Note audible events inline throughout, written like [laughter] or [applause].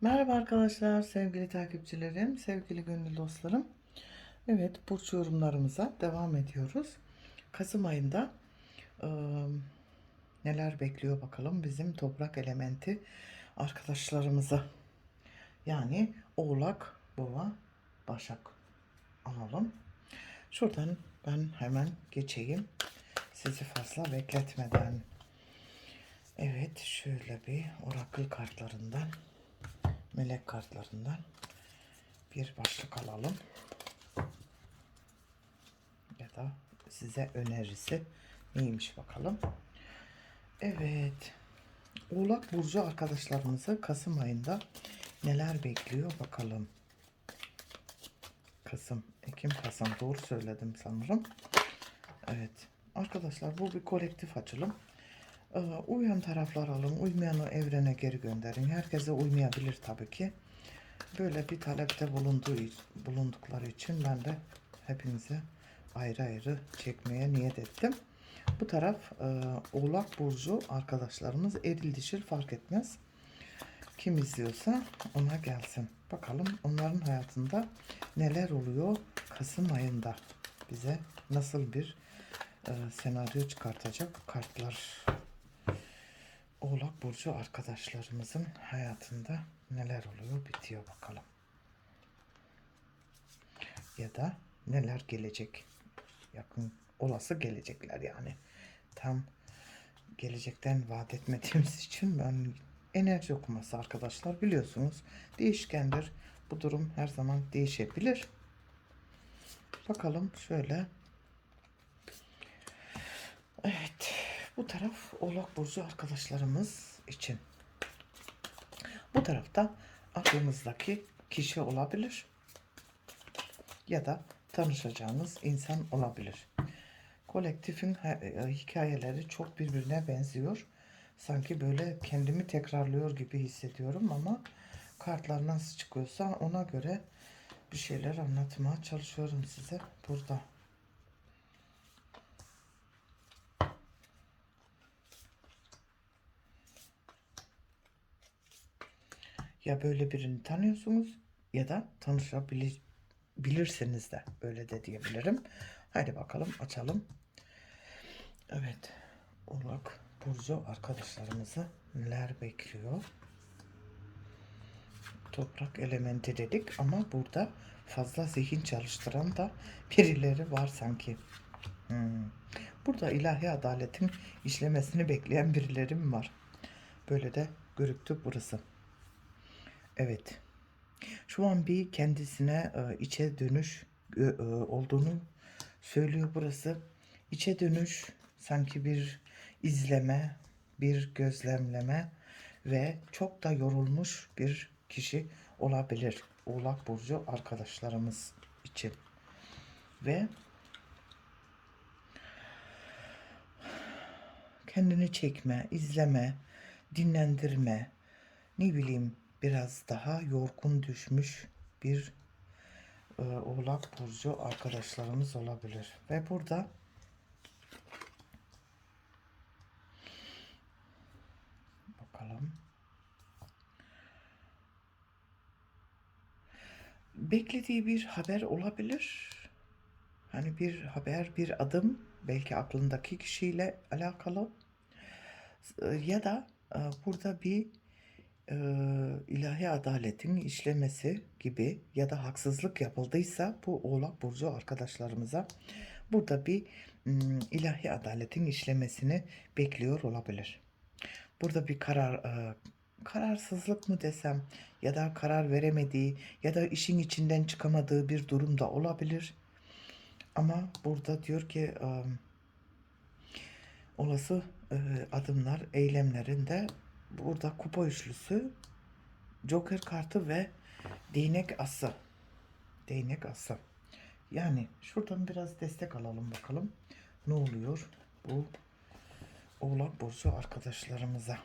Merhaba arkadaşlar, sevgili takipçilerim, sevgili gönül dostlarım. Evet, burç yorumlarımıza devam ediyoruz. Kasım ayında eee, neler bekliyor bakalım bizim toprak elementi arkadaşlarımıza. Yani Oğlak, Boğa, Başak alalım. Şuradan ben hemen geçeyim. Sizi fazla bekletmeden. Evet, şöyle bir orakıl kartlarından melek kartlarından bir başlık alalım. Ya da size önerisi neymiş bakalım. Evet. Oğlak Burcu arkadaşlarımızı Kasım ayında neler bekliyor bakalım. Kasım, Ekim, Kasım doğru söyledim sanırım. Evet. Arkadaşlar bu bir kolektif açılım. Ee, Uyan taraflar alın, uymayanı evrene geri gönderin. Herkese uymayabilir tabii ki. Böyle bir talepte bulunduğu, bulundukları için ben de hepinize ayrı ayrı çekmeye niyet ettim. Bu taraf e, Oğlak Burcu arkadaşlarımız eril dişil fark etmez. Kim izliyorsa ona gelsin. Bakalım onların hayatında neler oluyor Kasım ayında. Bize nasıl bir e, senaryo çıkartacak kartlar. Oğlak Burcu arkadaşlarımızın hayatında neler oluyor bitiyor bakalım. Ya da neler gelecek. Yakın olası gelecekler yani. Tam gelecekten vaat etmediğimiz [laughs] için ben enerji okuması arkadaşlar biliyorsunuz değişkendir. Bu durum her zaman değişebilir. Bakalım şöyle. Evet. Bu taraf Oğlak Burcu arkadaşlarımız için. Bu tarafta aklımızdaki kişi olabilir. Ya da tanışacağınız insan olabilir. Kolektifin he- hikayeleri çok birbirine benziyor. Sanki böyle kendimi tekrarlıyor gibi hissediyorum ama kartlar nasıl çıkıyorsa ona göre bir şeyler anlatmaya çalışıyorum size burada. Ya böyle birini tanıyorsunuz ya da tanışabilirsiniz de öyle de diyebilirim. Haydi bakalım açalım. Evet. Oğlak Burcu arkadaşlarımızı neler bekliyor? Toprak elementi dedik ama burada fazla zihin çalıştıran da birileri var sanki. Hmm. Burada ilahi adaletin işlemesini bekleyen birilerim var. Böyle de görüktü burası. Evet. Şu an bir kendisine e, içe dönüş e, e, olduğunu söylüyor burası. İçe dönüş sanki bir izleme, bir gözlemleme ve çok da yorulmuş bir kişi olabilir. Oğlak Burcu arkadaşlarımız için. Ve kendini çekme, izleme, dinlendirme, ne bileyim biraz daha yorgun düşmüş bir e, Oğlak Burcu arkadaşlarımız olabilir. Ve burada bakalım beklediği bir haber olabilir. Hani bir haber, bir adım belki aklındaki kişiyle alakalı E, ya da e, burada bir e, ilahi adaletin işlemesi gibi ya da haksızlık yapıldıysa bu Oğlak Burcu arkadaşlarımıza burada bir mm, ilahi adaletin işlemesini bekliyor olabilir. Burada bir karar e, kararsızlık mı desem ya da karar veremediği ya da işin içinden çıkamadığı bir durum da olabilir. Ama burada diyor ki e, olası e, adımlar, eylemlerinde burada kupa üçlüsü, Joker kartı ve değnek ası. Değnek ası. Yani şuradan biraz destek alalım bakalım. Ne oluyor bu Oğlak Burcu arkadaşlarımıza?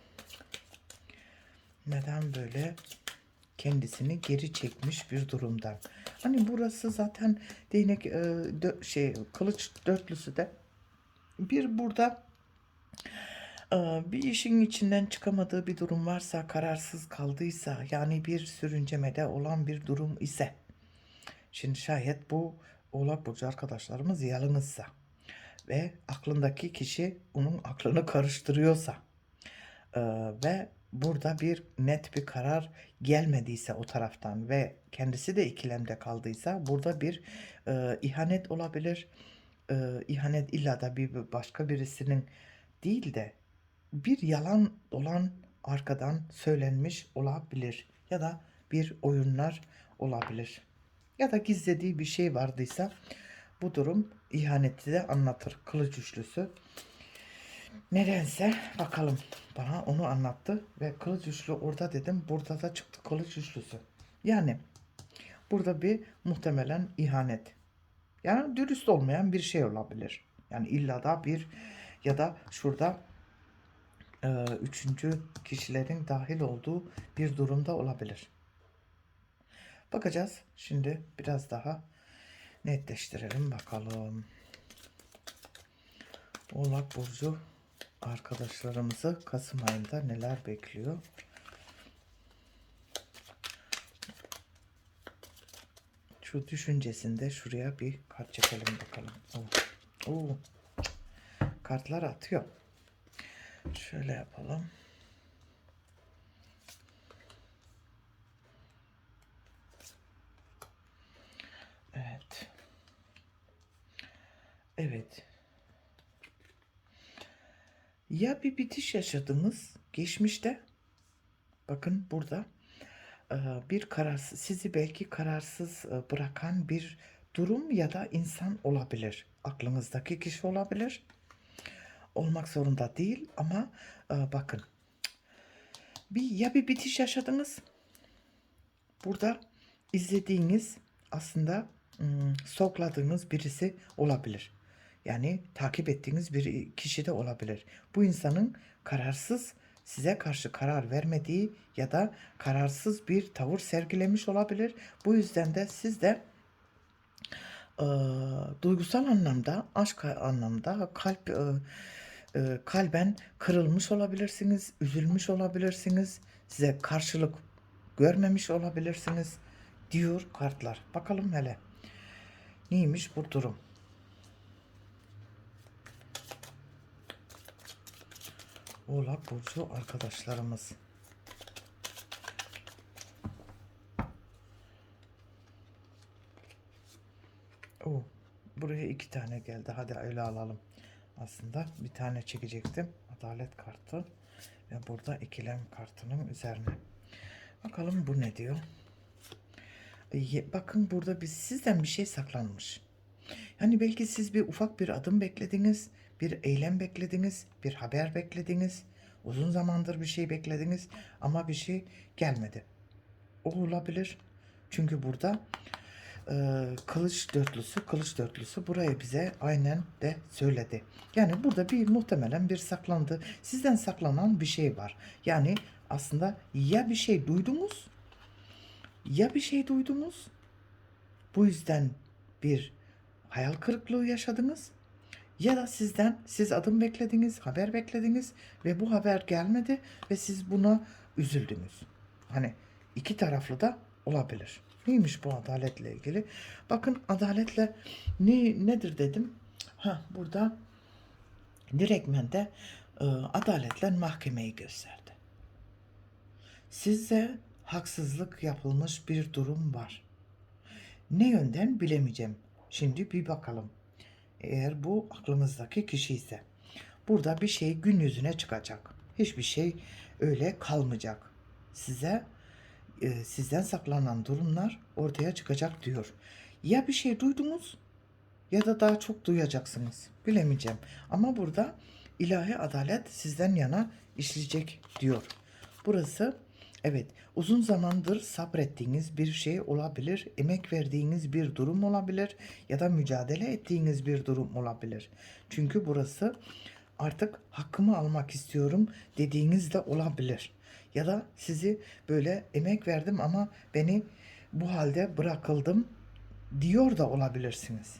Neden böyle kendisini geri çekmiş bir durumda? Hani burası zaten değnek e, dö- şey kılıç dörtlüsü de bir burada bir işin içinden çıkamadığı bir durum varsa, kararsız kaldıysa, yani bir sürüncemede olan bir durum ise, şimdi şayet bu Oğlak Burcu arkadaşlarımız yalnızsa ve aklındaki kişi onun aklını karıştırıyorsa ve burada bir net bir karar gelmediyse o taraftan ve kendisi de ikilemde kaldıysa burada bir e, ihanet olabilir. E, ihanet illa da bir başka birisinin değil de bir yalan olan arkadan söylenmiş olabilir ya da bir oyunlar olabilir ya da gizlediği bir şey vardıysa bu durum ihaneti de anlatır. Kılıç üçlüsü. Nedense bakalım bana onu anlattı ve kılıç üçlü orada dedim burada da çıktı kılıç üçlüsü. Yani burada bir muhtemelen ihanet. Yani dürüst olmayan bir şey olabilir. Yani illa da bir ya da şurada e, üçüncü kişilerin dahil olduğu bir durumda olabilir. Bakacağız. Şimdi biraz daha netleştirelim bakalım. Oğlak Burcu arkadaşlarımızı Kasım ayında neler bekliyor? Şu düşüncesinde şuraya bir kart çekelim bakalım. Oo. Oo. Kartlar atıyor. Şöyle yapalım. Evet. Evet. Ya bir bitiş yaşadınız geçmişte. Bakın burada e, bir kararsız sizi belki kararsız e, bırakan bir durum ya da insan olabilir. Aklınızdaki kişi olabilir. Olmak zorunda değil ama e, bakın bir ya bir bitiş yaşadınız. Burada izlediğiniz aslında ım, sokladığınız birisi olabilir. Yani takip ettiğiniz bir kişi de olabilir. Bu insanın kararsız size karşı karar vermediği ya da kararsız bir tavır sergilemiş olabilir. Bu yüzden de siz de e, duygusal anlamda, aşk anlamda kalp e, e, kalben kırılmış olabilirsiniz, üzülmüş olabilirsiniz, size karşılık görmemiş olabilirsiniz diyor kartlar. Bakalım hele neymiş bu durum. Oğlak Burcu arkadaşlarımız. Oo, buraya iki tane geldi. Hadi öyle alalım. Aslında bir tane çekecektim. Adalet kartı. Ve burada ikilem kartının üzerine. Bakalım bu ne diyor. Bakın burada biz sizden bir şey saklanmış. Yani belki siz bir ufak bir adım beklediniz, bir eylem beklediniz, bir haber beklediniz. Uzun zamandır bir şey beklediniz ama bir şey gelmedi. O olabilir. Çünkü burada e, kılıç dörtlüsü, kılıç dörtlüsü burayı bize aynen de söyledi. Yani burada bir muhtemelen bir saklandı. Sizden saklanan bir şey var. Yani aslında ya bir şey duydunuz ya bir şey duydunuz. Bu yüzden bir hayal kırıklığı yaşadınız. Ya da sizden siz adım beklediniz, haber beklediniz ve bu haber gelmedi ve siz buna üzüldünüz. Hani iki taraflı da olabilir. Neymiş bu adaletle ilgili? Bakın adaletle ne nedir dedim. Ha burada direktmen de e, adaletle mahkemeyi gösterdi. Size haksızlık yapılmış bir durum var. Ne yönden bilemeyeceğim. Şimdi bir bakalım. Eğer bu aklımızdaki kişi ise. Burada bir şey gün yüzüne çıkacak. Hiçbir şey öyle kalmayacak. Size e, sizden saklanan durumlar ortaya çıkacak diyor. Ya bir şey duydunuz ya da daha çok duyacaksınız. Bilemeyeceğim. Ama burada ilahi adalet sizden yana işleyecek diyor. Burası evet uzun zamandır sabrettiğiniz bir şey olabilir. Emek verdiğiniz bir durum olabilir ya da mücadele ettiğiniz bir durum olabilir. Çünkü burası artık hakkımı almak istiyorum dediğiniz de olabilir. Ya da sizi böyle emek verdim ama beni bu halde bırakıldım diyor da olabilirsiniz.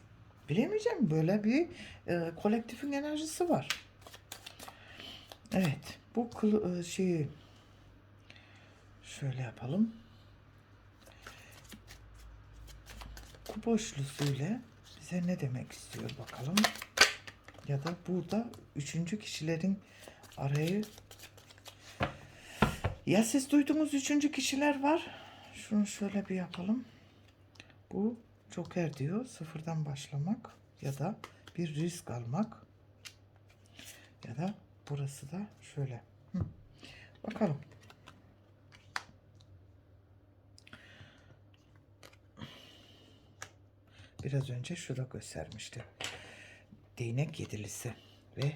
Bilemeyeceğim böyle bir e, kolektifin enerjisi var. Evet. Bu e, şeyi şöyle yapalım. Kupa üçlüsüyle bize ne demek istiyor bakalım. Ya da burada üçüncü kişilerin arayı ya siz duyduğunuz üçüncü kişiler var. Şunu şöyle bir yapalım. Bu Joker diyor. Sıfırdan başlamak ya da bir risk almak. Ya da burası da şöyle. Hı. Bakalım. Biraz önce şurada göstermişti. Değnek yedilisi ve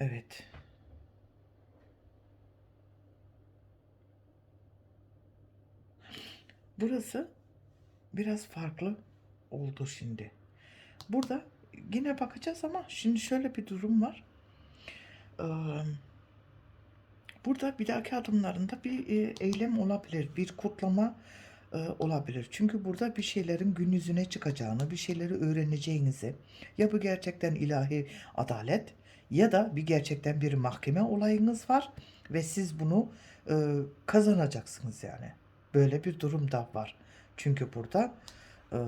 Evet. Burası biraz farklı oldu şimdi. Burada yine bakacağız ama şimdi şöyle bir durum var. Ee, burada bir dahaki adımlarında bir e, eylem olabilir, bir kutlama e, olabilir. Çünkü burada bir şeylerin gün yüzüne çıkacağını, bir şeyleri öğreneceğinizi, ya bu gerçekten ilahi adalet ya da bir gerçekten bir mahkeme olayınız var ve siz bunu e, kazanacaksınız yani. Böyle bir durum da var. Çünkü burada e,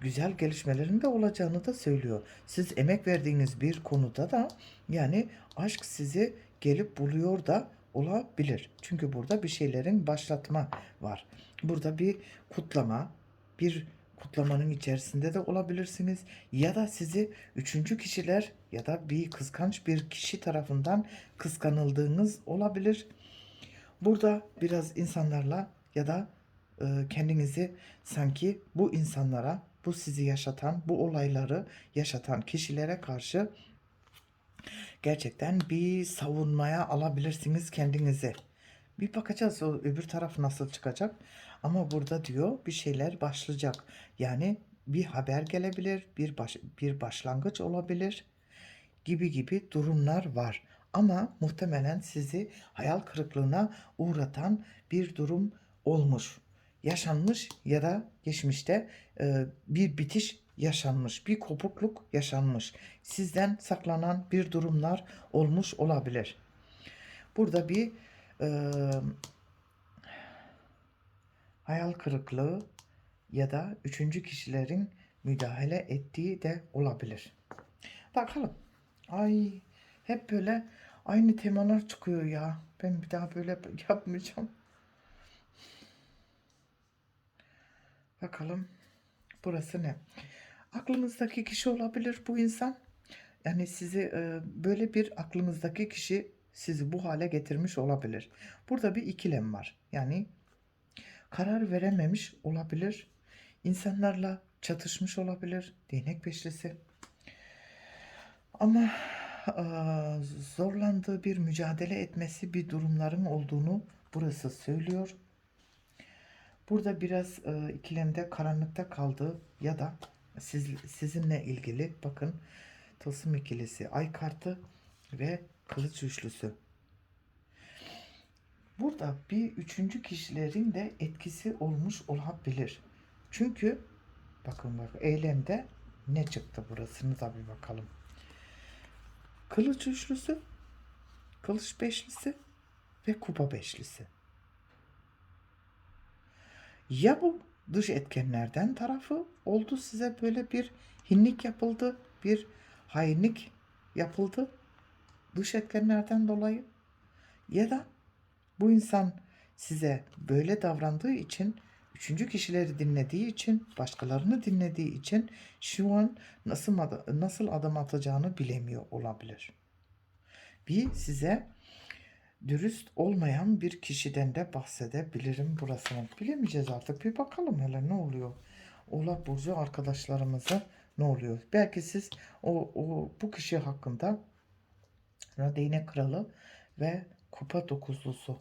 güzel gelişmelerin de olacağını da söylüyor. Siz emek verdiğiniz bir konuda da yani aşk sizi gelip buluyor da olabilir. Çünkü burada bir şeylerin başlatma var. Burada bir kutlama, bir kutlamanın içerisinde de olabilirsiniz. Ya da sizi üçüncü kişiler ya da bir kıskanç bir kişi tarafından kıskanıldığınız olabilir. Burada biraz insanlarla ya da e, kendinizi sanki bu insanlara, bu sizi yaşatan, bu olayları yaşatan kişilere karşı gerçekten bir savunmaya alabilirsiniz kendinizi. Bir bakacağız o öbür taraf nasıl çıkacak. Ama burada diyor bir şeyler başlayacak. Yani bir haber gelebilir, bir baş, bir başlangıç olabilir gibi gibi durumlar var. Ama muhtemelen sizi hayal kırıklığına uğratan bir durum olmuş. Yaşanmış ya da geçmişte e, bir bitiş yaşanmış, bir kopukluk yaşanmış. Sizden saklanan bir durumlar olmuş olabilir. Burada bir e, hayal kırıklığı ya da üçüncü kişilerin müdahale ettiği de olabilir. Bakalım. Ay hep böyle aynı temalar çıkıyor ya. Ben bir daha böyle [laughs] yapmayacağım. Bakalım. Burası ne? Aklınızdaki kişi olabilir bu insan. Yani sizi e, böyle bir aklınızdaki kişi sizi bu hale getirmiş olabilir. Burada bir ikilem var. Yani karar verememiş olabilir. İnsanlarla çatışmış olabilir. Değnek beşlisi. Ama e, zorlandığı bir mücadele etmesi bir durumların olduğunu burası söylüyor. Burada biraz e, ikilemde karanlıkta kaldığı ya da siz, sizinle ilgili bakın tılsım ikilisi, ay kartı ve kılıç üçlüsü. Burada bir üçüncü kişilerin de etkisi olmuş olabilir. Çünkü bakın bak eylemde ne çıktı burasını da bir bakalım. Kılıç üçlüsü, kılıç beşlisi ve kupa beşlisi. Ya bu dış etkenlerden tarafı oldu size böyle bir hinlik yapıldı, bir hainlik yapıldı dış etkenlerden dolayı ya da bu insan size böyle davrandığı için üçüncü kişileri dinlediği için başkalarını dinlediği için şu an nasıl nasıl adım atacağını bilemiyor olabilir. Bir size dürüst olmayan bir kişiden de bahsedebilirim burasını. Bilemeyeceğiz artık. Bir bakalım hele ne oluyor. Oğlak Burcu arkadaşlarımıza ne oluyor? Belki siz o, o bu kişi hakkında değnek kralı ve kupa dokuzlusu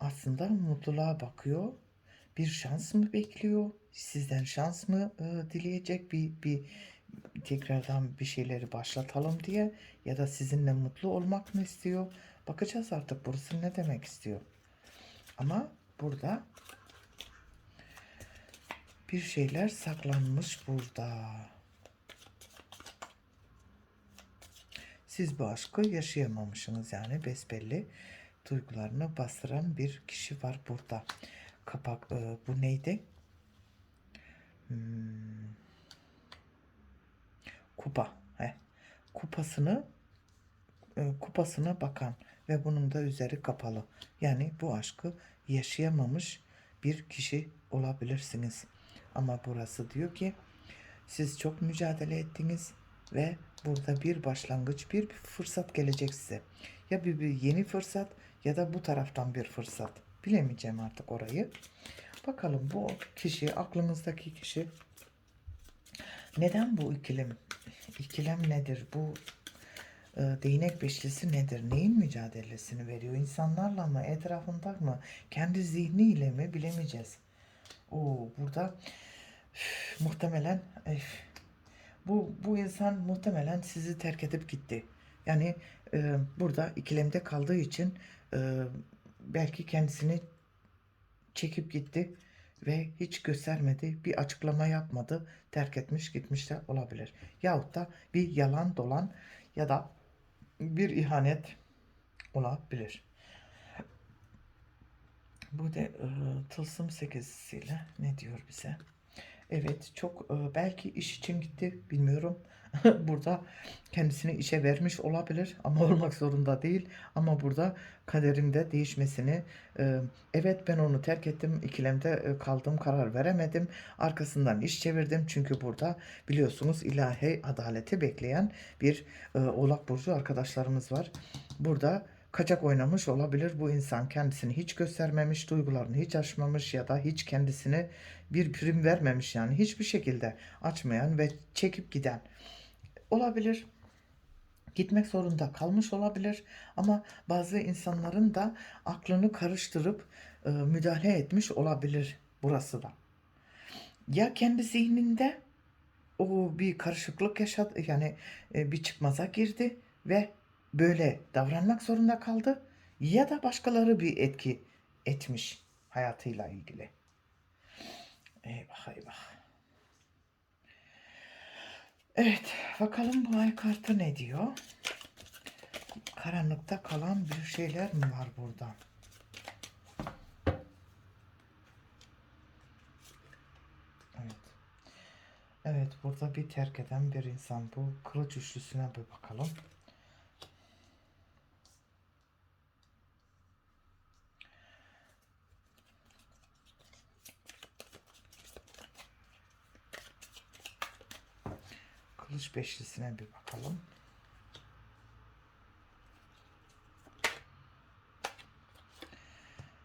aslında mutluluğa bakıyor. Bir şans mı bekliyor? Sizden şans mı e, dileyecek bir bir tekrardan bir şeyleri başlatalım diye ya da sizinle mutlu olmak mı istiyor? Bakacağız artık burası ne demek istiyor. Ama burada Bir şeyler saklanmış burada. Siz bu aşkı yaşayamamışsınız yani besbelli duygularını bastıran bir kişi var burada. Kapak e, bu neydi? Hmm. Kupa. He. Kupasını e, kupasına bakan ve bunun da üzeri kapalı. Yani bu aşkı yaşayamamış bir kişi olabilirsiniz. Ama burası diyor ki siz çok mücadele ettiniz ve burada bir başlangıç, bir, fırsat gelecek size. Ya bir, bir yeni fırsat ya da bu taraftan bir fırsat. Bilemeyeceğim artık orayı. Bakalım bu kişi, aklınızdaki kişi neden bu ikilem? İkilem nedir? Bu e, değnek beşlisi nedir? Neyin mücadelesini veriyor? İnsanlarla mı? Etrafında mı? Kendi zihniyle mi? Bilemeyeceğiz. Oo, burada üf, muhtemelen üf, bu bu insan muhtemelen sizi terk edip gitti. Yani e, burada ikilemde kaldığı için e, belki kendisini çekip gitti ve hiç göstermedi, bir açıklama yapmadı, terk etmiş gitmiş de olabilir. Yahut da bir yalan dolan ya da bir ihanet olabilir. Bu da e, tılsım sekizisiyle ne diyor bize? Evet çok e, belki iş için gitti bilmiyorum. [laughs] burada kendisini işe vermiş olabilir ama [laughs] olmak zorunda değil. Ama burada kaderinde değişmesini e, evet ben onu terk ettim ikilemde e, kaldım karar veremedim. Arkasından iş çevirdim çünkü burada biliyorsunuz ilahi adaleti bekleyen bir oğlak burcu arkadaşlarımız var. Burada kaçak oynamış olabilir. Bu insan kendisini hiç göstermemiş, duygularını hiç açmamış ya da hiç kendisine bir prim vermemiş yani hiçbir şekilde açmayan ve çekip giden olabilir. Gitmek zorunda kalmış olabilir ama bazı insanların da aklını karıştırıp e, müdahale etmiş olabilir burası da. Ya kendi zihninde o bir karışıklık yaşadı yani e, bir çıkmaza girdi ve böyle davranmak zorunda kaldı ya da başkaları bir etki etmiş hayatıyla ilgili. Eyvah eyvah. Evet, bakalım bu ay kartı ne diyor? Karanlıkta kalan bir şeyler mi var burada? Evet. Evet, burada bir terk eden bir insan. Bu kılıç üçlüsüne bir bakalım. Kılıç beşlisine bir bakalım.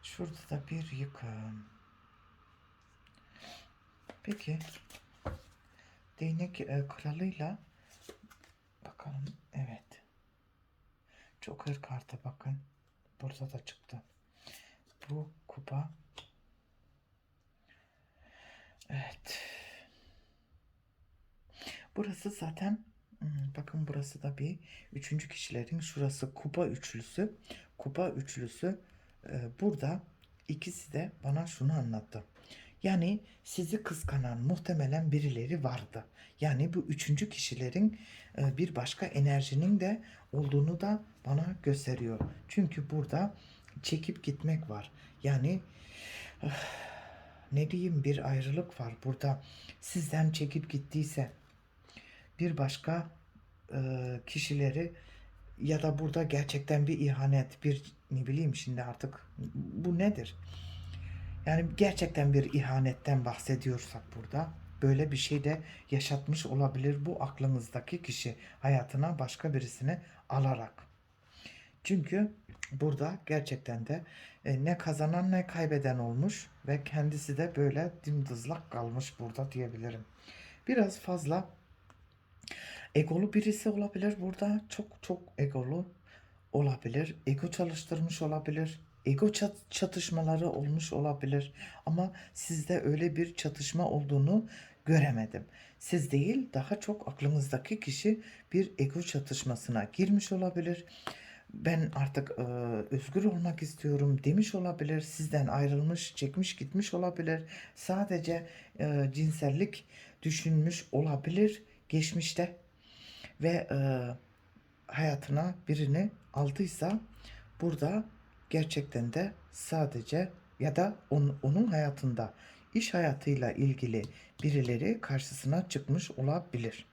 Şurada da bir yıkım. Peki değnek e, kralıyla bakalım. Evet. Joker kartı bakın. Burada da çıktı. Bu kupa. Evet. Burası zaten hmm, bakın burası da bir üçüncü kişilerin şurası kupa üçlüsü. Kupa üçlüsü e, burada ikisi de bana şunu anlattı. Yani sizi kıskanan muhtemelen birileri vardı. Yani bu üçüncü kişilerin e, bir başka enerjinin de olduğunu da bana gösteriyor. Çünkü burada çekip gitmek var. Yani öf, ne diyeyim bir ayrılık var burada. Sizden çekip gittiyse bir başka e, kişileri ya da burada gerçekten bir ihanet, bir ne bileyim şimdi artık bu nedir? Yani gerçekten bir ihanetten bahsediyorsak burada böyle bir şey de yaşatmış olabilir bu aklınızdaki kişi hayatına başka birisini alarak. Çünkü burada gerçekten de e, ne kazanan ne kaybeden olmuş ve kendisi de böyle dimdızlak kalmış burada diyebilirim. Biraz fazla egolu birisi olabilir burada. Çok çok egolu olabilir. Ego çalıştırmış olabilir. Ego çat- çatışmaları olmuş olabilir. Ama sizde öyle bir çatışma olduğunu göremedim. Siz değil daha çok aklınızdaki kişi bir ego çatışmasına girmiş olabilir. ben artık e, özgür olmak istiyorum demiş olabilir. Sizden ayrılmış, çekmiş gitmiş olabilir. Sadece e, cinsellik düşünmüş olabilir geçmişte ve e, hayatına birini aldıysa burada gerçekten de sadece ya da on- onun hayatında iş hayatıyla ilgili birileri karşısına çıkmış olabilir.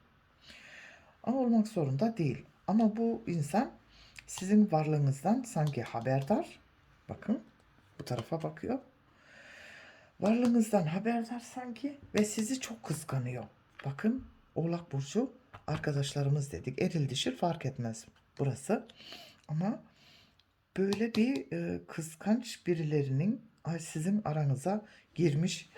Ama olmak zorunda değil. Ama bu insan sizin varlığınızdan sanki haberdar. Bakın bu tarafa bakıyor. Varlığınızdan haberdar sanki ve sizi çok kıskanıyor. Bakın Oğlak Burcu arkadaşlarımız dedik. Eril dişil fark etmez burası. Ama böyle bir e, kıskanç birilerinin ay, sizin aranıza girmiş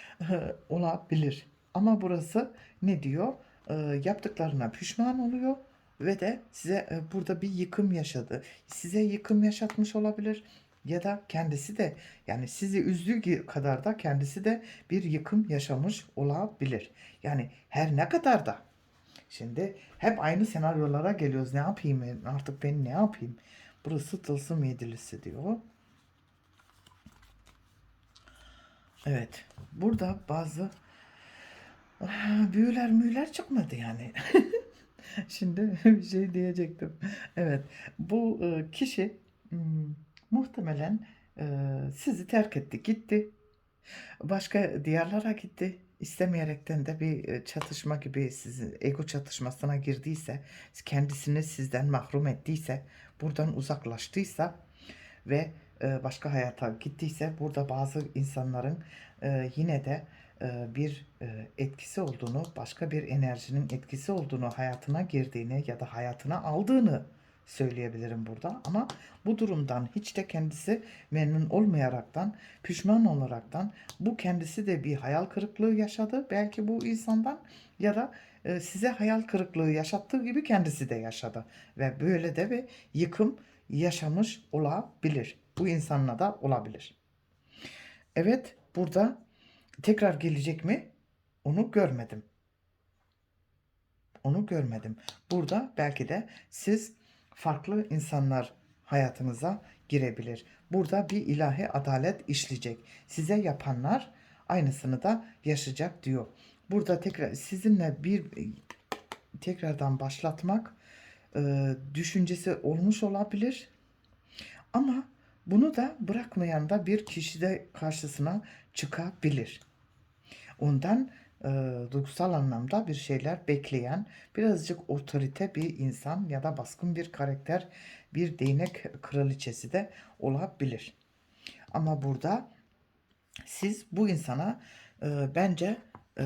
[laughs] olabilir. Ama burası ne diyor? E, yaptıklarına pişman oluyor ve de size e, burada bir yıkım yaşadı. Size yıkım yaşatmış olabilir ya da kendisi de yani sizi üzdüğü kadar da kendisi de bir yıkım yaşamış olabilir. Yani her ne kadar da Şimdi hep aynı senaryolara geliyoruz. Ne yapayım? Artık ben ne yapayım? Burası tılsım yedilisi diyor. Evet. Burada bazı ah, büyüler müyüler çıkmadı yani. [laughs] Şimdi bir şey diyecektim. Evet. Bu e, kişi muhtemelen e, sizi terk etti, gitti. Başka diyarlara gitti. İstemeyerekten de bir e, çatışma gibi sizin ego çatışmasına girdiyse, kendisini sizden mahrum ettiyse, buradan uzaklaştıysa ve e, başka hayata gittiyse burada bazı insanların e, yine de e, bir e, etkisi olduğunu, başka bir enerjinin etkisi olduğunu, hayatına girdiğini ya da hayatına aldığını söyleyebilirim burada. Ama bu durumdan hiç de kendisi memnun olmayaraktan, pişman olaraktan bu kendisi de bir hayal kırıklığı yaşadı. Belki bu insandan ya da e, size hayal kırıklığı yaşattığı gibi kendisi de yaşadı. Ve böyle de bir yıkım yaşamış olabilir. Bu insanla da olabilir. Evet burada tekrar gelecek mi? Onu görmedim. Onu görmedim. Burada belki de siz farklı insanlar hayatınıza girebilir. Burada bir ilahi adalet işleyecek. Size yapanlar aynısını da yaşayacak diyor. Burada tekrar sizinle bir tekrardan başlatmak e, düşüncesi olmuş olabilir. Ama bunu da bırakmayan da bir kişi de karşısına çıkabilir. Ondan e, duygusal anlamda bir şeyler bekleyen, birazcık otorite bir insan ya da baskın bir karakter, bir değnek kraliçesi de olabilir. Ama burada siz bu insana e, bence e,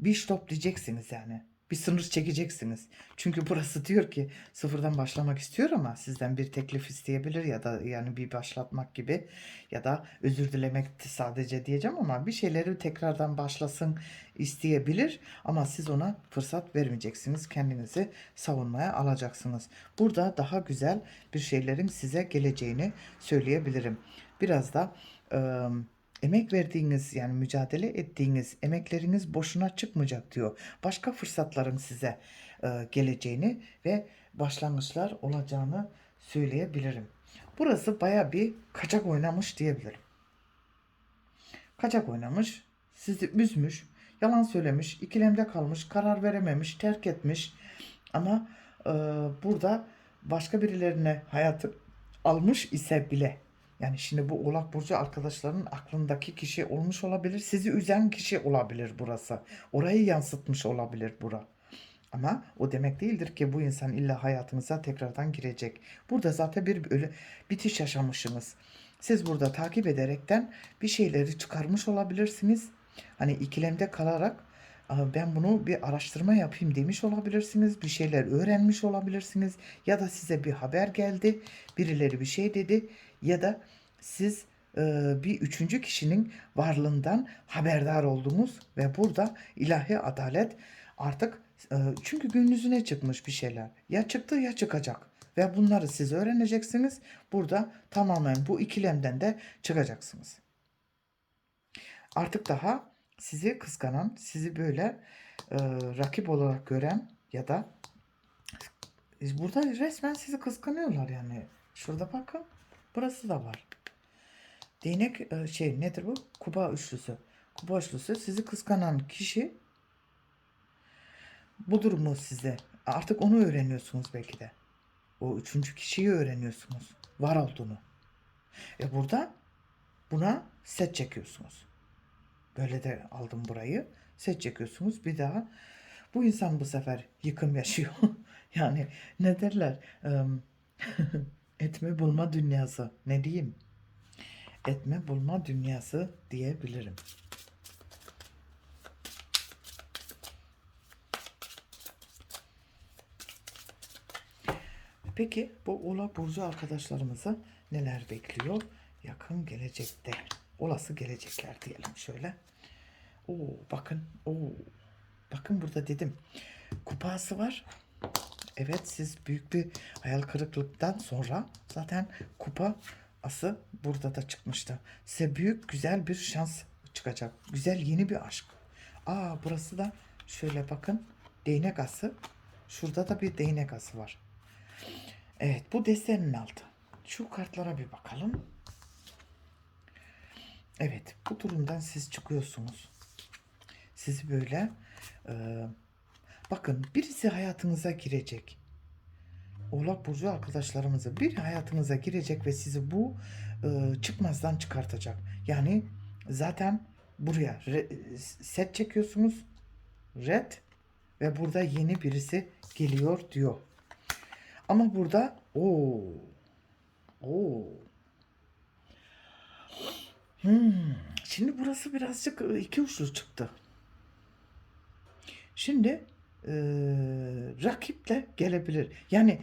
bir stop diyeceksiniz yani. Bir sınır çekeceksiniz. Çünkü burası diyor ki sıfırdan başlamak istiyor ama sizden bir teklif isteyebilir ya da yani bir başlatmak gibi ya da özür dilemek sadece diyeceğim ama bir şeyleri tekrardan başlasın isteyebilir ama siz ona fırsat vermeyeceksiniz. Kendinizi savunmaya alacaksınız. Burada daha güzel bir şeylerin size geleceğini söyleyebilirim. Biraz da eee emek verdiğiniz yani mücadele ettiğiniz emekleriniz boşuna çıkmayacak diyor. Başka fırsatların size e, geleceğini ve başlangıçlar olacağını söyleyebilirim. Burası baya bir kaçak oynamış diyebilirim. Kaçak oynamış, sizi üzmüş, yalan söylemiş, ikilemde kalmış, karar verememiş, terk etmiş. Ama e, burada başka birilerine hayatı almış ise bile yani şimdi bu Oğlak Burcu arkadaşlarının aklındaki kişi olmuş olabilir. Sizi üzen kişi olabilir burası. Orayı yansıtmış olabilir bura. Ama o demek değildir ki bu insan illa hayatınıza tekrardan girecek. Burada zaten bir öyle bitiş yaşamışsınız. Siz burada takip ederekten bir şeyleri çıkarmış olabilirsiniz. Hani ikilemde kalarak "Aa, ben bunu bir araştırma yapayım demiş olabilirsiniz. Bir şeyler öğrenmiş olabilirsiniz. Ya da size bir haber geldi. Birileri bir şey dedi. Ya da siz e, bir üçüncü kişinin varlığından haberdar oldunuz. Ve burada ilahi adalet artık e, çünkü gün yüzüne çıkmış bir şeyler. Ya çıktı ya çıkacak. Ve bunları siz öğreneceksiniz. Burada tamamen bu ikilemden de çıkacaksınız. Artık daha sizi kıskanan, sizi böyle e, rakip olarak gören ya da Burada resmen sizi kıskanıyorlar yani. Şurada bakın. Burası da var. Değnek e, şey nedir bu? Kuba üçlüsü. Kuba üçlüsü sizi kıskanan kişi bu durumu size artık onu öğreniyorsunuz belki de. O üçüncü kişiyi öğreniyorsunuz. Var olduğunu. E burada buna set çekiyorsunuz. Böyle de aldım burayı. Set çekiyorsunuz. Bir daha bu insan bu sefer yıkım yaşıyor. [laughs] yani ne derler? [laughs] Etme bulma dünyası. Ne diyeyim? Etme bulma dünyası diyebilirim. Peki bu Oğlak Burcu arkadaşlarımızı neler bekliyor yakın gelecekte? Olası gelecekler diyelim şöyle. Oo bakın. Oo. Bakın burada dedim. Kupası var. Evet siz büyük bir hayal kırıklıktan sonra zaten kupa ası burada da çıkmıştı. Size büyük güzel bir şans çıkacak. Güzel yeni bir aşk. Aa burası da şöyle bakın. Değnek ası. Şurada da bir değnek ası var. Evet bu desenin altı. Şu kartlara bir bakalım. Evet bu durumdan siz çıkıyorsunuz. Sizi böyle e, bakın birisi hayatınıza girecek. Oğlak Burcu arkadaşlarımızı bir hayatınıza girecek ve sizi bu e, çıkmazdan çıkartacak. Yani zaten buraya re- set çekiyorsunuz. Red ve burada yeni birisi geliyor diyor. Ama burada o o Hmm. Şimdi burası birazcık e, iki uçlu çıktı. Şimdi e, rakiple gelebilir. Yani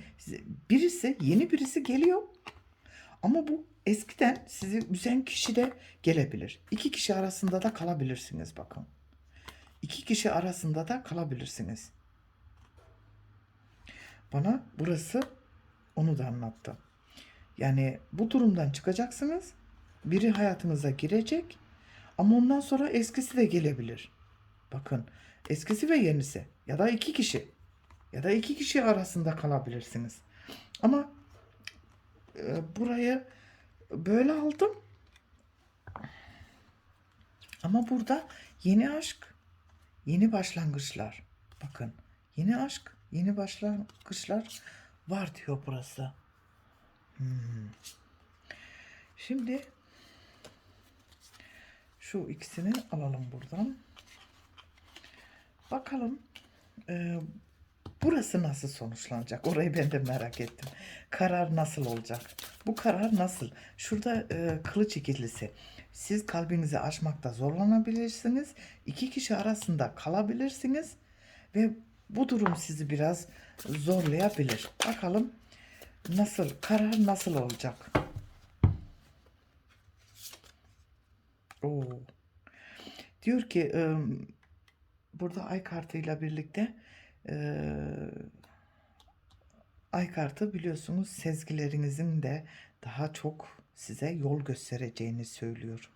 birisi yeni birisi geliyor ama bu eskiden sizi üzen kişi de gelebilir. İki kişi arasında da kalabilirsiniz bakın. İki kişi arasında da kalabilirsiniz. Bana burası onu da anlattı. Yani bu durumdan çıkacaksınız. Biri hayatınıza girecek ama ondan sonra eskisi de gelebilir. Bakın eskisi ve yenisi ya da iki kişi ya da iki kişi arasında kalabilirsiniz. Ama e, burayı böyle aldım. Ama burada yeni aşk, yeni başlangıçlar. Bakın yeni aşk, yeni başlangıçlar var diyor burası. Hmm. Şimdi şu ikisini alalım buradan. Bakalım e, burası nasıl sonuçlanacak? Orayı ben de merak ettim. Karar nasıl olacak? Bu karar nasıl? Şurada e, kılıç ikilisi. Siz kalbinizi açmakta zorlanabilirsiniz. İki kişi arasında kalabilirsiniz. Ve bu durum sizi biraz zorlayabilir. Bakalım nasıl, karar nasıl olacak? Oo. Diyor ki e, burada ay kartıyla birlikte e, ay kartı biliyorsunuz sezgilerinizin de daha çok size yol göstereceğini söylüyor.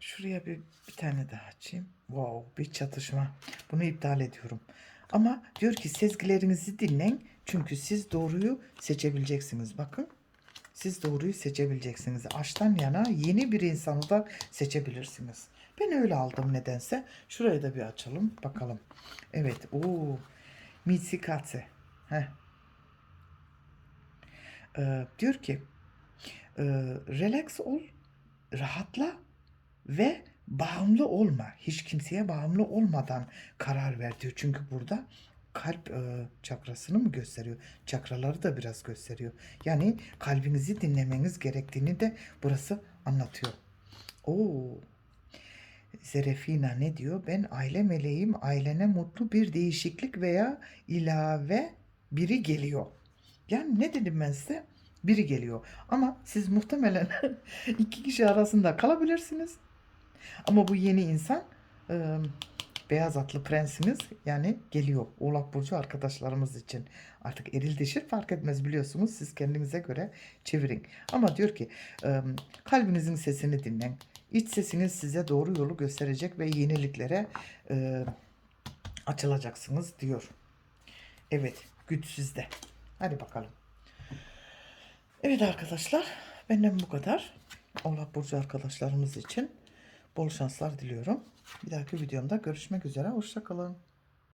Şuraya bir, bir tane daha açayım. Wow bir çatışma. Bunu iptal ediyorum. Ama diyor ki sezgilerinizi dinleyin. Çünkü siz doğruyu seçebileceksiniz. Bakın. Siz doğruyu seçebileceksiniz. Aşktan yana yeni bir insanı da seçebilirsiniz. Ben öyle aldım nedense. Şurayı da bir açalım. Bakalım. Evet. Oo. Mitsikatse. Ee, diyor ki e, relax ol, rahatla ve bağımlı olma. Hiç kimseye bağımlı olmadan karar ver diyor. Çünkü burada kalp e, çakrasını mı gösteriyor? Çakraları da biraz gösteriyor. Yani kalbinizi dinlemeniz gerektiğini de burası anlatıyor. Oo. Zerefina ne diyor? Ben aile meleğim. Ailene mutlu bir değişiklik veya ilave biri geliyor. Yani ne dedim ben size? Biri geliyor. Ama siz muhtemelen [laughs] iki kişi arasında kalabilirsiniz. Ama bu yeni insan e, beyaz atlı prensimiz yani geliyor. Oğlak Burcu arkadaşlarımız için. Artık eril dişil fark etmez biliyorsunuz. Siz kendinize göre çevirin. Ama diyor ki e, kalbinizin sesini dinleyin. İç sesiniz size doğru yolu gösterecek ve yeniliklere e, açılacaksınız diyor. Evet Güç sizde. Hadi bakalım. Evet arkadaşlar. Benden bu kadar. Oğlak Burcu arkadaşlarımız için bol şanslar diliyorum. Bir dahaki videomda görüşmek üzere. Hoşçakalın.